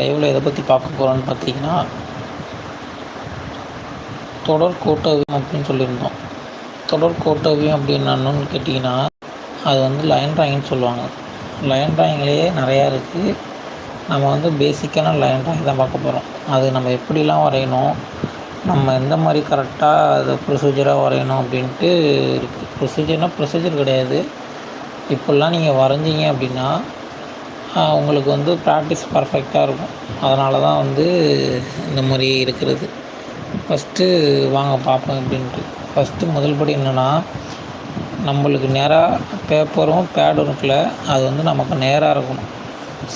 லைவில் எதை பற்றி பார்க்க போகிறோன்னு பார்த்தீங்கன்னா தொடர் கோட்டவியம் அப்படின்னு சொல்லியிருந்தோம். தொடர் கோட்டவியம் அப்படின்னு என்னன்னு கேட்டிங்கன்னா அது வந்து லைன் ட்ராயிங்னு சொல்லுவாங்க. லைன் ட்ராயிங்லேயே நிறையா இருக்குது நம்ம வந்து பேசிக்கான லைன் ட்ராயிங் தான் பார்க்க போகிறோம் அது நம்ம எப்படிலாம் வரையணும் நம்ம எந்த மாதிரி கரெக்டாக அதை ப்ரொசீஜராக வரையணும் அப்படின்ட்டு இருக்குது ப்ரொசீஜர்னால் ப்ரொசீஜர் கிடையாது. இப்படிலாம் நீங்கள் வரைஞ்சிங்க அப்படின்னா உங்களுக்கு வந்து ப்ராக்டிஸ் பர்ஃபெக்டாக இருக்கும். அதனால தான் வந்து இந்த மாதிரி இருக்கிறது. ஃபஸ்ட்டு வாங்க பார்ப்போம் அப்படின்ட்டு ஃபஸ்ட்டு முதல் படி என்னென்னா நம்மளுக்கு நேராக பேப்பரும் பேடும் இருக்குல்ல அது வந்து நமக்கு நேராக இருக்கணும்.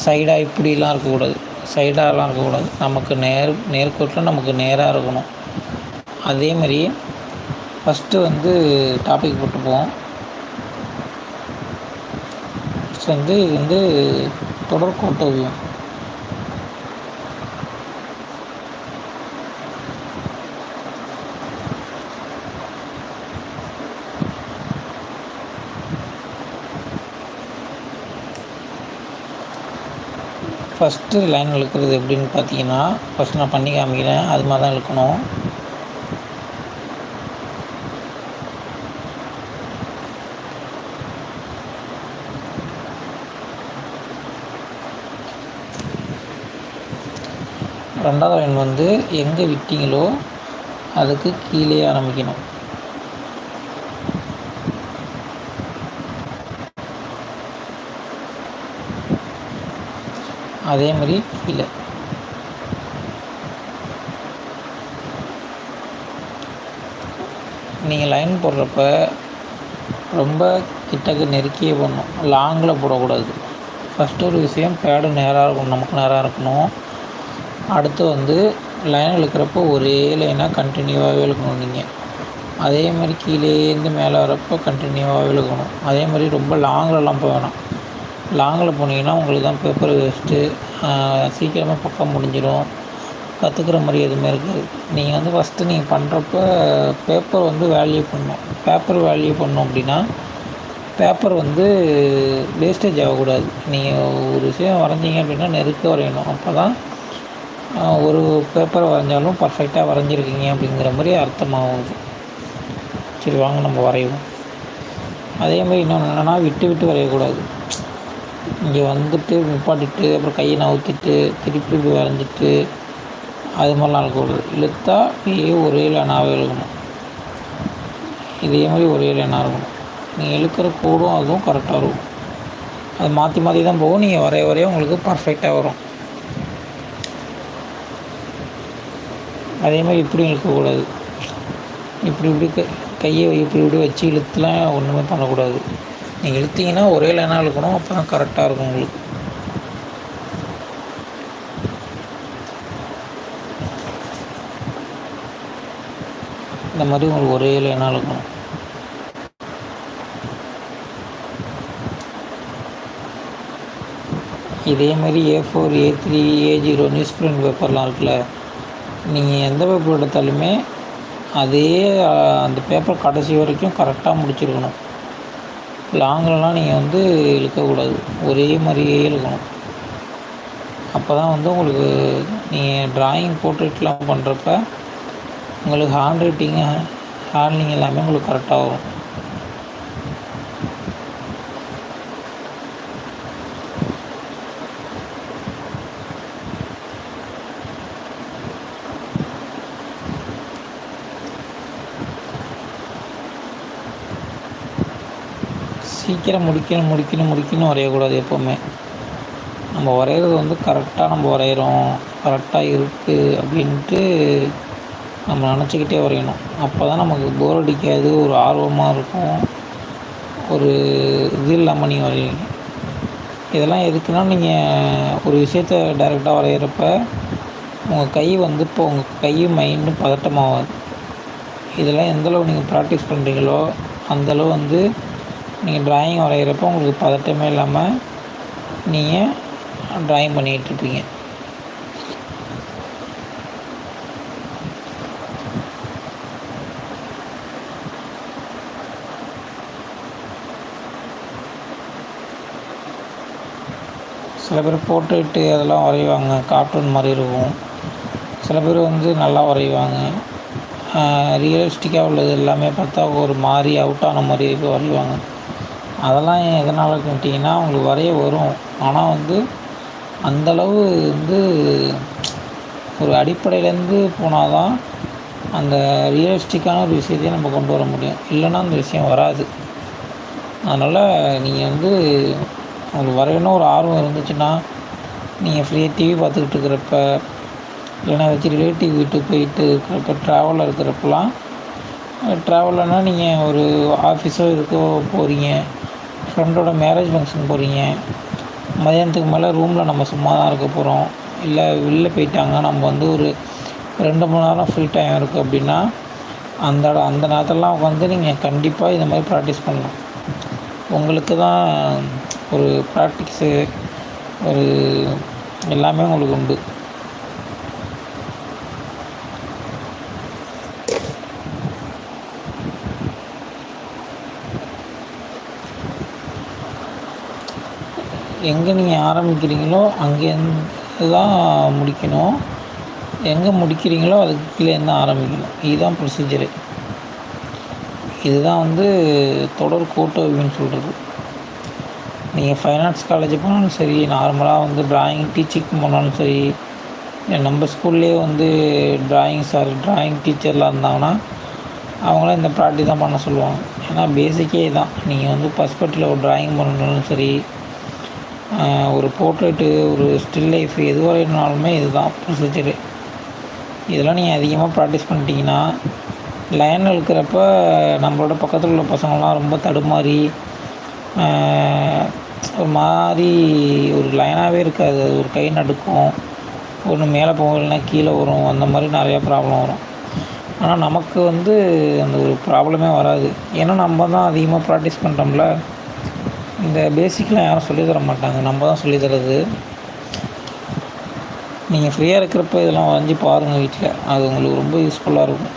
சைடாக இப்படிலாம் இருக்கக்கூடாது. சைடாகலாம் இருக்கக்கூடாது. நமக்கு நேர் நேர்கோட்டில் நமக்கு நேராக இருக்கணும். அதேமாதிரி ஃபஸ்ட்டு வந்து டாபிக் போட்டுப்போம். ஃபஸ்ட் வந்து இது வந்து தொடர்கோட்டவியம் ஃபஸ்ட்டு லைன் இழுக்கிறது எப்படின்னு பார்த்தீங்கன்னா ஃபஸ்ட் நான் பண்ணி காமிக்கிறேன். அது மாதிரி தான் இழுக்கணும். ரெண்டாவது லைன் வந்து எங்கே விட்டீங்களோ அதுக்கு கீழே ஆரம்பிக்கணும். அதே மாதிரி கீழே. நீங்கள் லைன் போடுறப்ப ரொம்ப கிட்டக்கு நெருக்கியே போடணும். லாங்கில் போடக்கூடாது. ஃபஸ்ட்டு ஒரு விஷயம் பேடு நேராக இருக்கணும் நமக்கு நேராக இருக்கணும். அடுத்து வந்து லைன் இழுக்கிறப்போ ஒரே லைனாக கண்டினியூவாகவே இழுக்கணும் நீங்கள் அதே மாதிரி கீழேருந்து மேலே வரப்போ கண்டினியூவாகவே இழுக்கணும். அதே மாதிரி ரொம்ப லாங்கிலலாம் போக வேணாம். லாங்கில் போனீங்கன்னா உங்களுக்கு தான் பேப்பர் வேஸ்ட்டு சீக்கிரமாக பக்கம் முடிஞ்சிடும் கற்றுக்கிற மாதிரி எதுவுமே இருக்காது. நீங்கள் வந்து ஃபஸ்ட்டு நீங்கள் பண்ணுறப்ப பேப்பர் வந்து வேல்யூ பண்ணணும். பேப்பர் வேல்யூ பண்ணோம் அப்படின்னா பேப்பர் வந்து வேஸ்டேஜ் ஆகக்கூடாது. நீங்கள் ஒரு விஷயம் வரைஞ்சிங்க அப்படின்னா நெருக்க வரையணும். அப்போ தான் ஒரு பேப்பரை வரைஞ்சாலும் பர்ஃபெக்டாக வரைஞ்சிருக்கீங்க அப்படிங்கிற மாதிரி அர்த்தமாகுது. சரி வாங்க நம்ம வரைவோம். அதே மாதிரி இன்னொன்று என்னென்னா விட்டு விட்டு வரையக்கூடாது. இங்கே வந்துட்டு நிப்பாட்டிட்டு அப்புறம் கையை நவுத்திட்டு திருப்பி இப்படி வரைஞ்சிட்டு அது மாதிரிலாம் இருக்கக்கூடாது இழுத்தா அப்படியே ஒரே லைனாகவே இழுக்கணும். இதே மாதிரி ஒரே லைனாக இருக்கணும். நீங்கள் இழுக்கிற கூடும் அதுவும் கரெக்டாக இருக்கும். அது மாற்றி மாற்றி தான் போகும். நீங்கள் வரைய வரைய உங்களுக்கு பர்ஃபெக்டாக வரும். அதே மாதிரி இப்படியும் இழுக்கக்கூடாது. இப்படி இப்படி க கையை இப்படி இப்படி வச்சு இழுத்துலாம் ஒன்றுமே பண்ணக்கூடாது. நீங்கள் இழுத்தீங்கன்னா ஒரே லைனாக இழுக்கணும் அப்போ தான் கரெக்டாக இருக்கும் உங்களுக்கு. இந்த மாதிரி உங்களுக்கு ஒரே லைனாக இழுக்கணும். இதே மாதிரி A four A three A zero news print பேப்பர்லாம் இருக்குல்ல நீங்கள் எந்த பேப்பர் எடுத்தாலுமே அதே அந்த பேப்பர் கடைசி வரைக்கும் கரெக்டாக முடிச்சிருக்கணும். லாங்கிலலாம் நீங்கள் வந்து இழுக்கக்கூடாது. ஒரே மாதிரியே இழுக்கணும். அப்போ தான் வந்து உங்களுக்கு நீங்கள் ட்ராயிங் போர்ட்ரேட்லாம் பண்ணுறப்ப உங்களுக்கு ஹேண்ட் ரைட்டிங்கு ஹேண்ட்லிங் எல்லாமே உங்களுக்கு கரெக்டாக வரும். சீக்கிரம் முடிக்கணும் முடிக்கணும் முடிக்கணும் வரையக்கூடாது எப்போவுமே. நம்ம வரைகிறது வந்து கரெக்டாக நம்ம வரைகிறோம் கரெக்டாக இருக்குது அப்படின்ட்டு நம்ம நினச்சிக்கிட்டே வரையணும். அப்போ தான் நமக்கு போர் அடிக்காது ஒரு ஆர்வமாக இருக்கும். ஒரு இது இல்லாமல் நீங்கள் வரைவீங்க இதெல்லாம் எதுக்குன்னா நீங்கள் ஒரு விஷயத்த டைரெக்டாக வரைகிறப்ப உங்கள் கை வந்து இப்போ உங்கள் கை மைண்டும் பதட்டமாகாது. இதெல்லாம் எந்தளவு நீங்கள் ப்ராக்டிஸ் பண்ணுறீங்களோ அந்தளவு வந்து நீங்கள் டிராயிங் வரைகிறப்போ உங்களுக்கு பதட்டமே இல்லாமல் நீங்கள் ட்ராயிங் பண்ணிகிட்ருப்பீங்க சில பேர் போர்ட்ரேட்டு அதெல்லாம் வரைவாங்க கார்ட்டூன் மாதிரி இருக்கும். சில பேர் வந்து நல்லா வரைவாங்க. ரியலிஸ்டிக்காக உள்ளது எல்லாமே பார்த்தா ஒரு மாதிரி அவுட்டான மாதிரி வரைவாங்க. அதெல்லாம் ஏன் எதனால் கேட்டிங்கன்னா அவங்களுக்கு வரைய வரும். ஆனால் வந்து அந்தளவு வந்து ஒரு அடிப்படையிலேருந்து போனால் தான் அந்த ரியலிஸ்டிக்கான ஒரு விஷயத்தையும் நம்ம கொண்டு வர முடியும். இல்லைன்னா அந்த விஷயம் வராது. அதனால் நீங்கள் வந்து உங்களுக்கு வரையணும் ஒரு ஆர்வம் இருந்துச்சுன்னா நீங்கள் ஃப்ரீயாக டிவி பார்த்துக்கிட்டு இருக்கிறப்ப இல்லைன்னா ஏதாச்சும் ரிலேட்டிவ் வீட்டுக்கு போயிட்டு இருக்கிறப்ப ட்ராவலில் இருக்கிறப்பெல்லாம் ட்ராவலர்னால் நீங்கள் ஒரு ஆஃபீஸோ இதுக்கோ போகிறீங்க ஃப்ரெண்டோட மேரேஜ் ஃபங்க்ஷன் போகிறீங்க மதியானத்துக்கு மேலே ரூமில் நம்ம சும்மா தான் இருக்க போகிறோம் இல்லை வெளில போயிட்டாங்க நம்ம வந்து ஒரு ரெண்டு மணி நேரம் ஃப்ரீ டைம் இருக்குது அப்படின்னா அந்த அந்த நேரத்தெல்லாம் உட்காந்து நீங்கள் கண்டிப்பாக இந்த மாதிரி ப்ராக்டிஸ் பண்ணலாம் உங்களுக்கு தான் ஒரு ப்ராக்டிக்ஸு ஒரு எல்லாமே உங்களுக்கு உண்டு. எங்கே நீங்கள் ஆரம்பிக்கிறீங்களோ அங்கேருந்து தான் முடிக்கணும். எங்கே முடிக்கிறீங்களோ அதுக்கு கீழேருந்து தான் ஆரம்பிக்கணும். இதுதான் ப்ரொசீஜரு இதுதான் வந்து தொடர் கூட்டவின்னு சொல்கிறது நீங்கள் ஃபைன் ஆர்ட்ஸ் காலேஜ் போனாலும் சரி நார்மலாக வந்து ட்ராயிங் டீச்சிங் போனாலும் சரி நம்ம ஸ்கூல்லேயே வந்து ட்ராயிங் சார் ட்ராயிங் டீச்சர்லாம் இருந்தாங்கன்னா அவங்களாம் இந்த ப்ராக்டிஸ் தான் பண்ண சொல்லுவாங்க. ஏன்னா பேசிக்கே தான் நீங்கள் வந்து பர்ஸ்பெக்டில் ஒரு ட்ராயிங் பண்ணணும்னாலும் சரி ஒரு போர்ட்ரேட்டு ஒரு ஸ்டில் லைஃப் எதுவாக வரையினாலுமே இதுதான் ப்ரொசீஜரு இதெல்லாம் நீங்கள் அதிகமாக ப்ராக்டிஸ் பண்ணிட்டீங்கன்னா லைன் இருக்கிறப்ப நம்மளோட பக்கத்தில் உள்ள பசங்கள்லாம் ரொம்ப தடுமாறி ஒரு மாதிரி ஒரு லைனாகவே இருக்காது. ஒரு கை நடுக்கும் ஒன்று மேலே போகும் இல்லைன்னா கீழே வரும் அந்த மாதிரி நிறையா ப்ராப்ளம் வரும். ஆனால் நமக்கு வந்து அந்த ஒரு ப்ராப்ளமே வராது. ஏன்னா நம்ம தான் அதிகமாக ப்ராக்டிஸ் பண்ணுறோம்ல இந்த பேசிக்லாம் யாரும் சொல்லித் தர மாட்டாங்க. நம்ம தான் சொல்லித் தரது. நீங்கள் ஃப்ரீயாக இருக்கிறப்ப இதெல்லாம் வரைஞ்சி பாருங்கள் வீட்டில் அது உங்களுக்கு ரொம்ப யூஸ்ஃபுல்லாக இருக்கும்.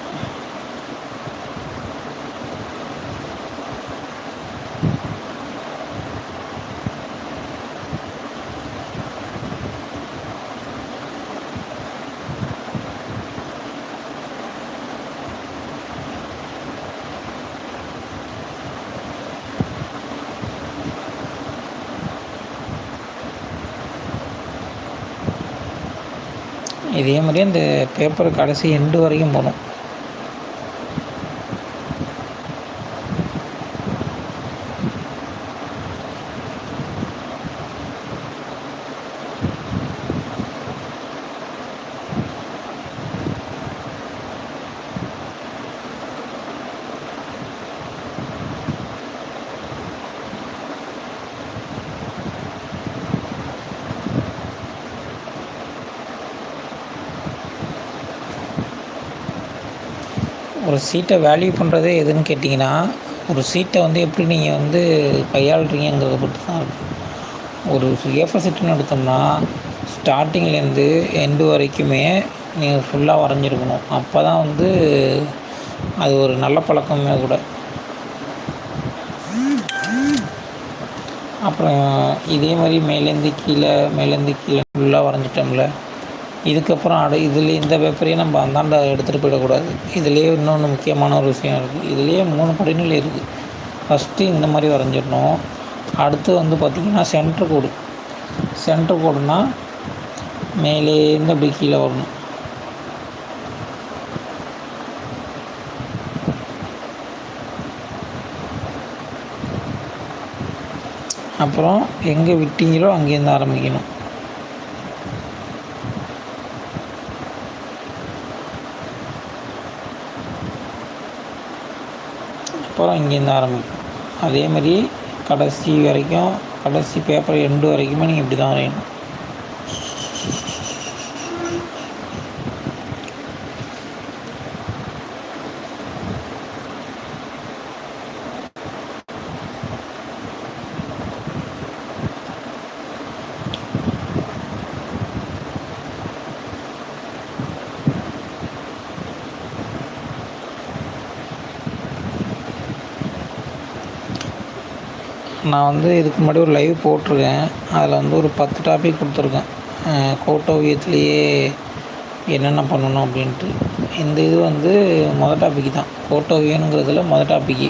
இதே மாதிரியே அந்த பேப்பர் கடைசி எண்டு வரைக்கும் போகணும் ஒரு சீட்டை வேல்யூ பண்ணுறதே எதுன்னு கேட்டிங்கன்னா ஒரு சீட்டை வந்து எப்படி நீங்கள் வந்து கையாளுறீங்கிறத பொறுத்து தான் இருக்குது ஒரு ஏஃபர் சீட்டுன்னு எடுத்தோம்னா ஸ்டார்டிங்லேருந்து எண்டு வரைக்குமே நீங்கள் ஃபுல்லாக வரைஞ்சிருக்கணும். அப்போ தான் வந்து அது ஒரு நல்ல பழக்கமே கூட. அப்புறம் இதே மாதிரி மேலேருந்து கீழே மேலேருந்து கீழே ஃபுல்லாக வரைஞ்சிட்டோம்ல. இதுக்கப்புறம் அடு இதில் இந்த பேப்பரையும் நம்ம அந்தாண்ட எடுத்துகிட்டு போயிடக்கூடாது. இதுலேயே இன்னொன்று முக்கியமான ஒரு விஷயம் இருக்குது இதுலேயே மூணு படிநிலை இருக்குது ஃபஸ்ட்டு இந்த மாதிரி வரைஞ்சிடணும். அடுத்து வந்து பார்த்திங்கன்னா சென்ட்ரு கோடு சென்ட்ரு கோடுனா மேலேருந்து அப்படி கீழே வரணும். அப்புறம் எங்கே விட்டீங்களோ அங்கேருந்து ஆரம்பிக்கணும். அப்புறம் இங்கேருந்து ஆரம்பிக்கும். அதே மாதிரி கடைசி வரைக்கும் கடைசி பேப்பர் எண்டு வரைக்குமே நீங்கள் இப்படி தான் வரையணும். நான் வந்து இதுக்கு முன்னாடி ஒரு லைவ் போட்டிருக்கேன். அதில் வந்து ஒரு பத்து டாபிக் கொடுத்துருக்கேன். கோட்டோவியத்துலேயே என்னென்ன பண்ணணும் அப்படின்ட்டு. இந்த இது வந்து மொதல் டாபிக் தான். கோட்டோவியனுங்கிறதுல மொதல் டாப்பிக்கு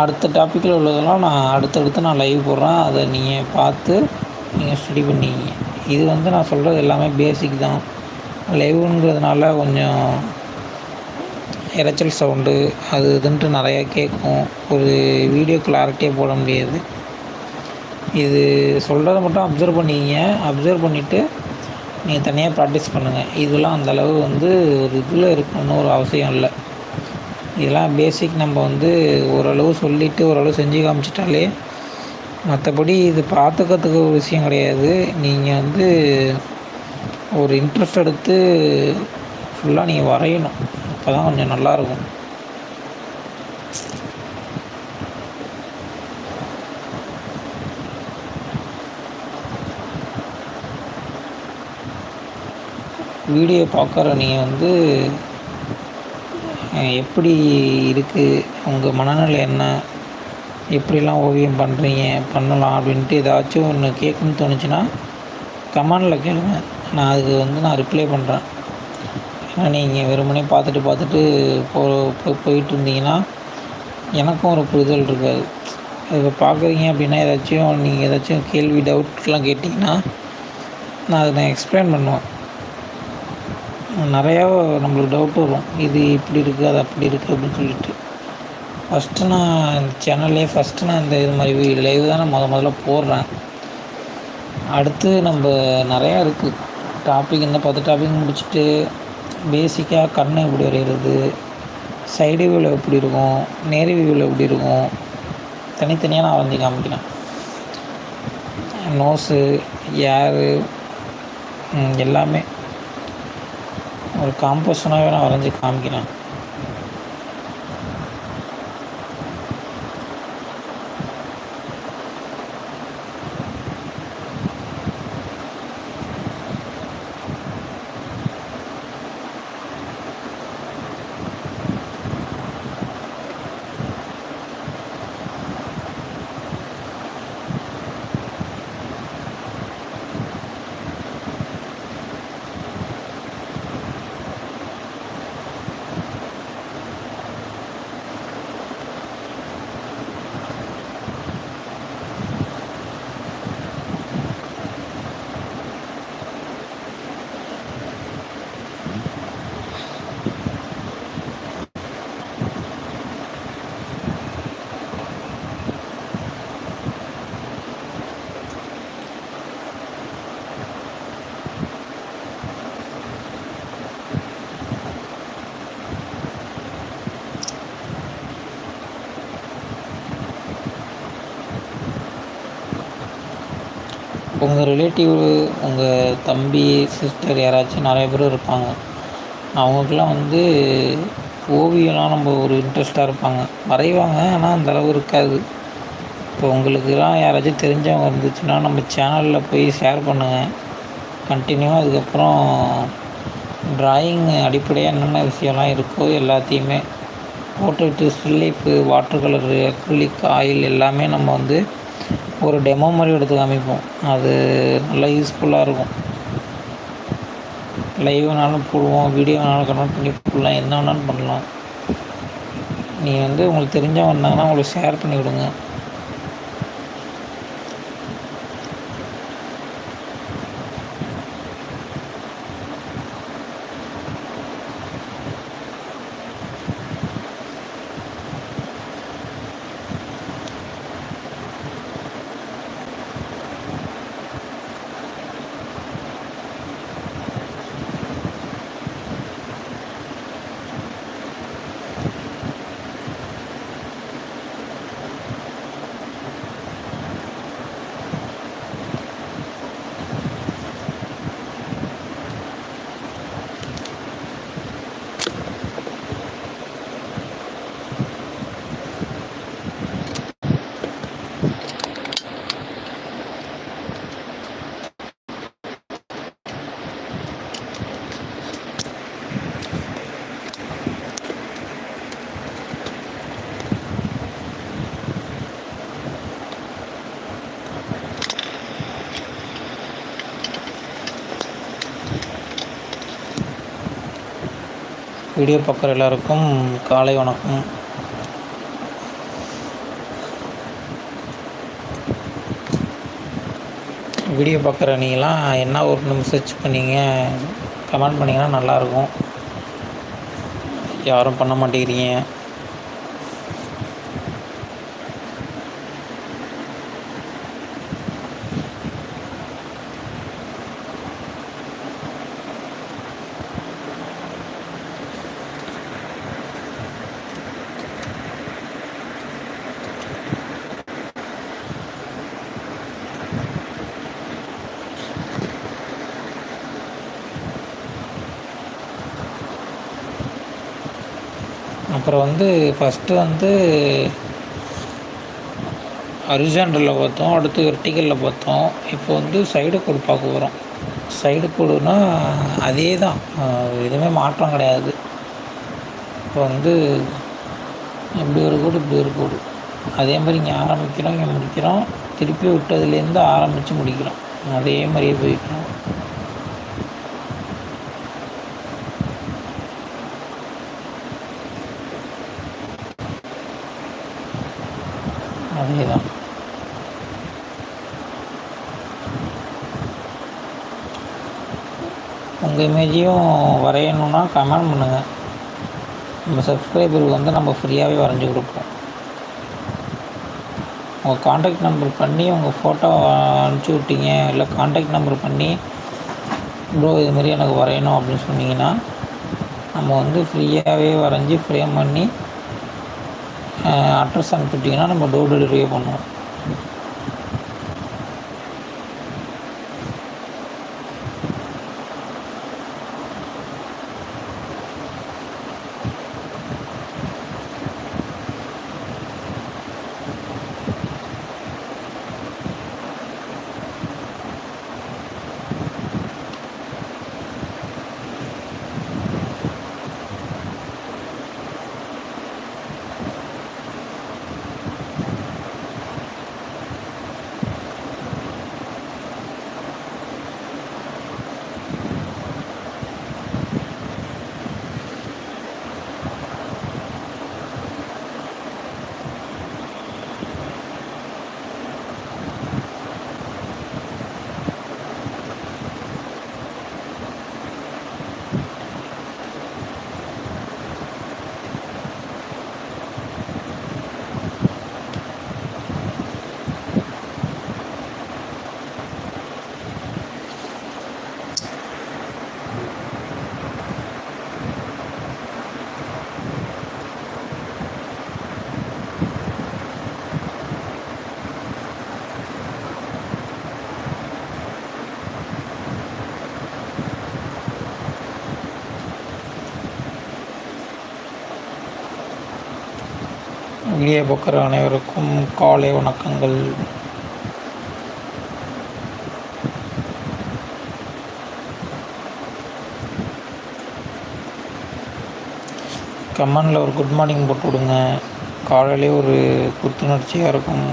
அடுத்த டாப்பிக்கில் உள்ளதெல்லாம் நான் அடுத்தடுத்து நான் லைவ் போடுறேன். அதை நீங்கள் பார்த்து நீங்கள் ஸ்டடி பண்ணிக்கிங்க இது வந்து நான் சொல்கிறது எல்லாமே பேசிக் தான். லைவுங்கிறதுனால கொஞ்சம் இறைச்சல் சவுண்டு அது இதுன்ட்டு நிறையா கேட்கும். ஒரு வீடியோ கிளாரிட்டியாக போட முடியாது. இது சொல்கிறத மட்டும் அப்சர்வ் பண்ணிக்கிங்க அப்சர்வ் பண்ணிவிட்டு நீங்கள் தனியாக ப்ராக்டிஸ் பண்ணுங்கள் இதெல்லாம் அந்தளவு வந்து ஒரு இதில் இருக்கணும்னு ஒரு அவசியம் இல்லை. இதெல்லாம் பேசிக் நம்ம வந்து ஓரளவு சொல்லிவிட்டு ஓரளவு செஞ்சு காமிச்சிட்டாலே மற்றபடி இது பார்த்துக்கிறதுக்கு ஒரு விஷயம் கிடையாது. நீங்கள் வந்து ஒரு இன்ட்ரெஸ்ட் எடுத்து ஃபுல்லாக நீங்கள் வரையணும். அப்போ தான் கொஞ்சம் நல்லாயிருக்கும். வீடியோ பார்க்குற நீங்கள் வந்து எப்படி இருக்குது உங்கள் மனநிலை என்ன? எப்படிலாம் ஓவியம் பண்ணுறீங்க பண்ணலாம் அப்படின்ட்டு ஏதாச்சும் ஒன்று கேட்கணும்னு தோணுச்சுன்னா கமெண்டில் கேளுங்க. நான் அதுக்கு வந்து நான் ரிப்ளை பண்ணுறேன் நீங்கள் வெறுமனே பார்த்துட்டு பார்த்துட்டு போ போயிட்டு இருந்தீங்கன்னா எனக்கும் ஒரு புரிதல் இருக்காது. இப்போ பார்க்குறீங்க அப்படின்னா ஏதாச்சும் நீங்கள் ஏதாச்சும் கேள்வி டவுட்லாம் கேட்டிங்கன்னா நான் அதை நான் எக்ஸ்பிளைன் பண்ணுவேன். நிறையா நம்மளுக்கு டவுட் வரும். இது இப்படி இருக்குது அது அப்படி இருக்குது அப்படின்னு சொல்லிட்டு. ஃபஸ்ட்டு நான் இந்த சேனல்லே ஃபஸ்ட்டு நான் இந்த இது மாதிரி லைவ் தான் நான் முத முதல்ல போடுறேன். அடுத்து நம்ம நிறையா இருக்குது டாபிக் இந்த பத்து டாபிக் முடிச்சுட்டு பேசிக்காக கண்ணை எப்படி வரைகிறது சைடு வியூவில் எப்படி இருக்கும் நேர் வியூவில் எப்படி இருக்கும் தனித்தனியாக நான் வரைஞ்சி காமிக்கிறேன். நோஸு ஏரு எல்லாமே. ஒரு காம்போஷனாகவே நான் வரைஞ்சி காமிக்கிறேன். உங்கள் ரிலேட்டிவ் உங்கள் தம்பி சிஸ்டர் யாராச்சும் நிறைய பேர் இருப்பாங்க. அவங்களுக்குலாம் வந்து ஓவியம்லாம் நம்ம ஒரு இன்ட்ரெஸ்ட்டாக இருப்பாங்க. வரைவாங்க ஆனால் அந்தளவு இருக்காது. இப்போ உங்களுக்குலாம் யாராச்சும் தெரிஞ்சவங்க இருந்துச்சுன்னா நம்ம சேனலில் போய் ஷேர் பண்ணுங்கள் கண்டினியூவாக அதுக்கப்புறம் ட்ராயிங் அடிப்படையாக என்னென்ன விஷயம்லாம் இருக்கோ எல்லாத்தையுமே போட்டுட்டு still life water colour acrylic oil எல்லாமே நம்ம வந்து ஒரு டெமோ மாதிரி எடுத்து காமிப்போம். அது நல்லா யூஸ்ஃபுல்லாக இருக்கும். லைவ் வேணாலும் போடுவோம் வீடியோ வேணாலும் கன்வெர்ட் பண்ணி போடலாம் என்ன வேணாலும் பண்ணலாம். நீங்கள் வந்து உங்களுக்கு தெரிஞ்சவங்க இருந்தாங்கன்னா உங்களுக்கு ஷேர் பண்ணி விடுங்க. வீடியோ பார்க்குற எல்லாருக்கும் காலை வணக்கம். வீடியோ பார்க்குற நீங்களாம் என்ன ஒரு சர்ச் பண்ணீங்க கமெண்ட் பண்ணிங்கன்னா நல்லாயிருக்கும். யாரும் பண்ண மாட்டேங்கிறீங்க அப்புறம் வந்து ஃபஸ்ட்டு வந்து ஹரிசாண்டலில் பார்த்தோம் அடுத்து வெர்டிக்கலில் பார்த்தோம். இப்போ வந்து சைடு கோடு பார்க்க போகிறோம் சைடு கோடுனா அதே தான் எதுவுமே மாற்றம் கிடையாது. இப்போ வந்து இப்படி ஒரு கோடு இப்படி ஒரு கோடு அதே மாதிரி இங்கே ஆரம்பிக்கிறோம் இங்கே முடிக்கிறோம். திருப்பி விட்டதுலேருந்து ஆரம்பித்து முடிக்கிறோம். அதே மாதிரியே போய்க்கிறோம் அதே தான் உங்கள் இமேஜையும் வரையணுன்னா கமெண்ட் பண்ணுங்கள் நம்ம சப்ஸ்கிரைபருக்கு வந்து நம்ம ஃப்ரீயாகவே வரைஞ்சி கொடுப்போம். உங்கள் காண்டாக்ட் நம்பர் பண்ணி உங்கள் ஃபோட்டோ அனுப்பிச்சி விட்டீங்க இல்லை காண்டாக்ட் நம்பர் பண்ணி ப்ரோ இதுமாரி எனக்கு வரையணும் அப்படின்னு சொன்னீங்கன்னா நம்ம வந்து ஃப்ரீயாகவே வரைஞ்சி ஃப்ரேம் பண்ணி அட்ரஸ் அனுப்பிவிட்டிங்கன்னா நம்ம டோர் டெலிவரியே பண்ணுவோம். வீடியோ பார்க்குற அனைவருக்கும் காலை வணக்கங்கள். கமெண்டில் ஒரு குட் மார்னிங் போட்டு விடுங்க. காலையிலே ஒரு புத்துணர்ச்சியாக இருக்கும்.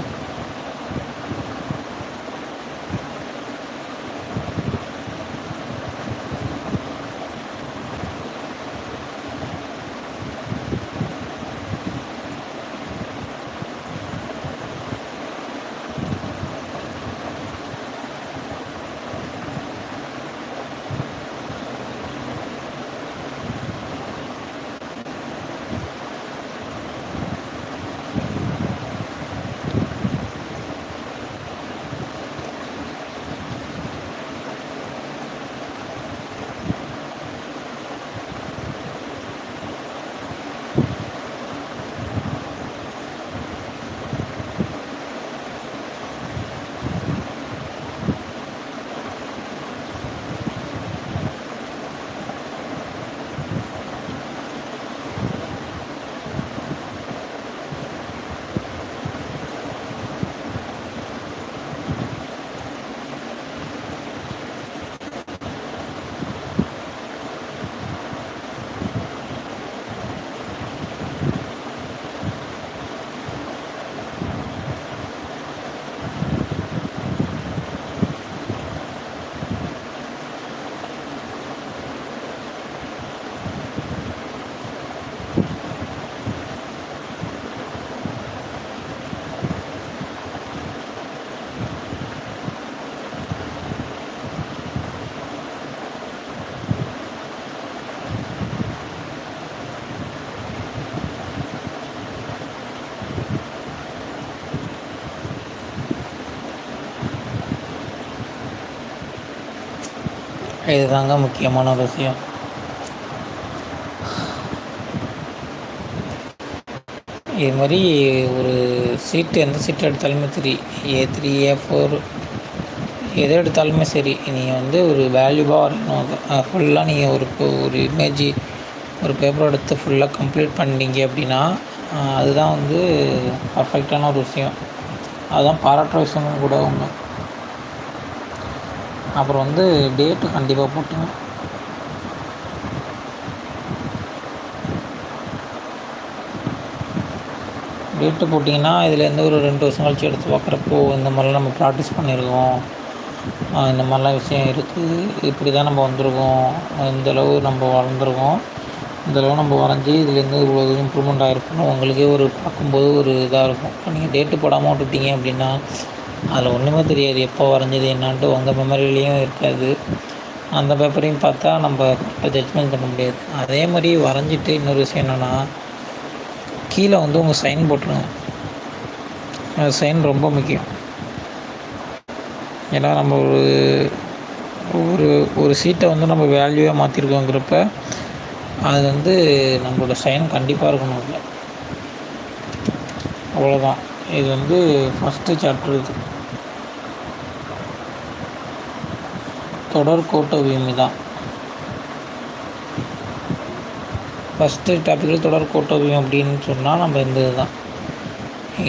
இதுதாங்க முக்கியமான விஷயம். இது மாதிரி ஒரு சீட்டு எந்த சீட்டு எடுத்தாலுமே சரி ஏ த்ரீ ஏ ஃபோர் எதை எடுத்தாலுமே சரி நீங்கள் வந்து ஒரு வேல்யூவாக வரணும். ஃபுல்லாக நீங்கள் ஒரு ஒரு இமேஜ் ஒரு பேப்பர் எடுத்து ஃபுல்லாக கம்ப்ளீட் பண்ணிட்டீங்க அப்படின்னா அதுதான் வந்து பர்ஃபெக்டான ஒரு விஷயம். அதுதான் பாராட்டுற விஷயமும் கூட ஒன்று அப்புறம் வந்து டேட்டு கண்டிப்பாக போட்டுங்க. டேட்டு போட்டிங்கன்னா இதுலேருந்து ஒரு ரெண்டு வருஷம் கழிச்சு எடுத்து பார்க்குறப்போ இந்த மாதிரிலாம் நம்ம ப்ராக்டிஸ் பண்ணியிருக்கோம் இந்த மாதிரிலாம் விஷயம் இருக்குது இப்படி தான் நம்ம வந்திருக்கோம். இந்தளவு நம்ம வளர்ந்துருக்கோம். இந்தளவு நம்ம வரைஞ்சி இதுலேருந்து இவ்வளோ இம்ப்ரூவ்மெண்ட் ஆகிருக்குன்னு உங்களுக்கே ஒரு பார்க்கும்போது ஒரு இதாக இருக்கும். இப்போ நீங்கள் டேட்டு போடாமல் விட்டுட்டீங்க அப்படின்னா அதில் ஒன்றுமே தெரியாது எப்போ வரைஞ்சது என்னான்ட்டு உங்கள் மெமரிலையும் இருக்காது. அந்த பேப்பரையும் பார்த்தா நம்ம கரெக்டாக ஜட்ஜ்மெண்ட் பண்ண முடியாது. அதே மாதிரி வரைஞ்சிட்டு இன்னொரு விஷயம் என்னென்னா கீழே வந்து உங்கள் சைன் போட்டுருங்க. சைன் ரொம்ப முக்கியம். ஏன்னா நம்ம ஒரு ஒரு ஒரு சீட்டை வந்து நம்ம வேல்யூவாக மாற்றிருக்கோங்கிறப்ப அது வந்து நம்மளோட சைன் கண்டிப்பாக இருக்கணும் இல்லை. அவ்வளோதான் இது வந்து ஃபஸ்ட்டு சாப்டர் இது. தொடர் கோட்டோவியம் தான். ஃபஸ்ட்டு டாப்பிக்கில் தொடர் கோட்டோவியம் அப்படின்னு சொன்னால் நம்ம இந்த இதுதான்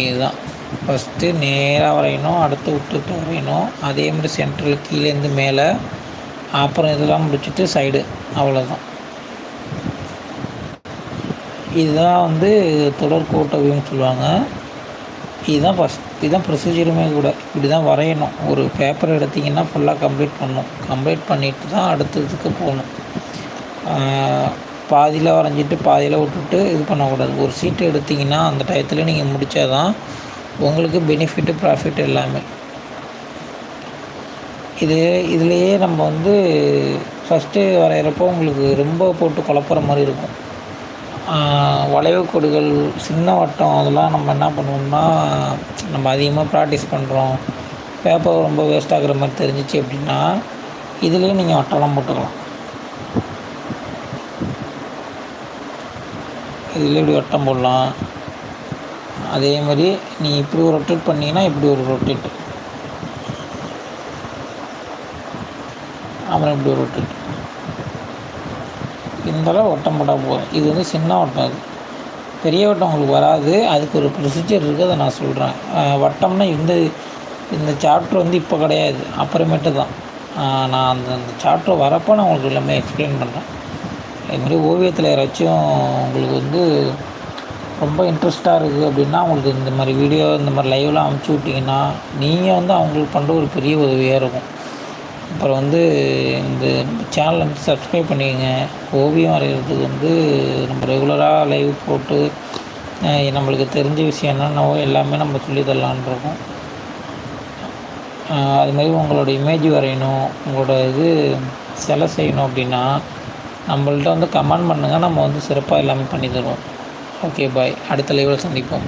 இதுதான். ஃபஸ்ட்டு நேராக வரையணும் அடுத்து விட்டுட்டு வரையணும். அதே மாதிரி சென்டரில் கீழேருந்து மேலே அப்புறம் இதெல்லாம் முடிச்சுட்டு சைடு அவ்வளோதான் இதுதான் வந்து தொடர் கோட்டவியம்னு சொல்லுவாங்க. இதுதான் ஃபஸ்ட் இதுதான் ப்ரொசீஜருமே கூட. இப்படி தான் வரையணும். ஒரு பேப்பர் எடுத்திங்கன்னா ஃபுல்லாக கம்ப்ளீட் பண்ணணும். கம்ப்ளீட் பண்ணிவிட்டு தான் அடுத்ததுக்கு போகணும். பாதியில் வரைஞ்சிட்டு பாதியில் விட்டுட்டு இது பண்ணக்கூடாது. ஒரு சீட்டு எடுத்திங்கன்னா அந்த டயத்தில் நீங்கள் முடித்தா தான் உங்களுக்கு பெனிஃபிட்டு ப்ராஃபிட் எல்லாமே. இது இதுலேயே நம்ம வந்து ஃபஸ்ட்டு வரைகிறப்போ உங்களுக்கு ரொம்ப போட்டு குழப்புற மாதிரி இருக்கும். வளைவு கோடுகள் சின்ன வட்டம் அதெல்லாம் நம்ம என்ன பண்ணுவோம்னா நம்ம அதிகமாக ப்ராக்டிஸ் பண்ணுறோம் பேப்பர் ரொம்ப வேஸ்ட் ஆகுற மாதிரி தெரிஞ்சிச்சு அப்படின்னா இதுலேயும் நீங்கள் வட்டம்லாம் போட்டுக்கலாம். இதில் இப்படி வட்டம் போடலாம். அதே மாதிரி நீ இப்படி ஒரு ரொட்டேட் பண்ணிங்கன்னா இப்படி ஒரு ரொட்டேட் அப்புறம் இப்படி ஒரு ரொட்டேட் இந்தளவு வட்டம் போட்டால் போதும். இது வந்து சின்ன வட்டம் அது. பெரிய வட்டம் உங்களுக்கு வராது. அதுக்கு ஒரு ப்ரொசீஜர் இருக்குது அதை நான் சொல்கிறேன் வட்டம்னா இந்த இந்த சாப்டர் வந்து இப்போ கிடையாது. அப்புறமேட்டு தான். நான் அந்த அந்த சாப்டர் வரப்போ நான் உங்களுக்கு எல்லாமே எக்ஸ்பிளைன் பண்ணுறேன் இதுமாதிரி ஓவியத்தில் யாராச்சும் உங்களுக்கு வந்து ரொம்ப இன்ட்ரெஸ்ட்டாக இருக்குது அப்படின்னா அவங்களுக்கு இந்த மாதிரி வீடியோ இந்த மாதிரி லைவ்லாம் அமுச்சு விட்டிங்கன்னா நீங்கள் வந்து அவங்களுக்கு பண்ணுற ஒரு பெரிய உதவியாக இருக்கும். அப்புறம் வந்து இந்த நம்ம சேனலை வந்து சப்ஸ்கிரைப் பண்ணிக்கோங்க. ஓவியம் வரைகிறதுக்கு வந்து நம்ம ரெகுலராக லைவ் போட்டு நம்மளுக்கு தெரிஞ்ச விஷயம் என்னென்னவோ எல்லாமே நம்ம சொல்லி தரலான்ருக்கோம் அதுமாதிரி உங்களோட இமேஜ் வரையணும் உங்களோட இது சிலை செய்யணும் அப்படின்னா நம்மள்ட்ட வந்து கமெண்ட் பண்ணுங்கள் நம்ம வந்து சிறப்பாக எல்லாமே பண்ணி தருவோம் ஓகே பாய் அடுத்த லைவில் சந்திப்போம்.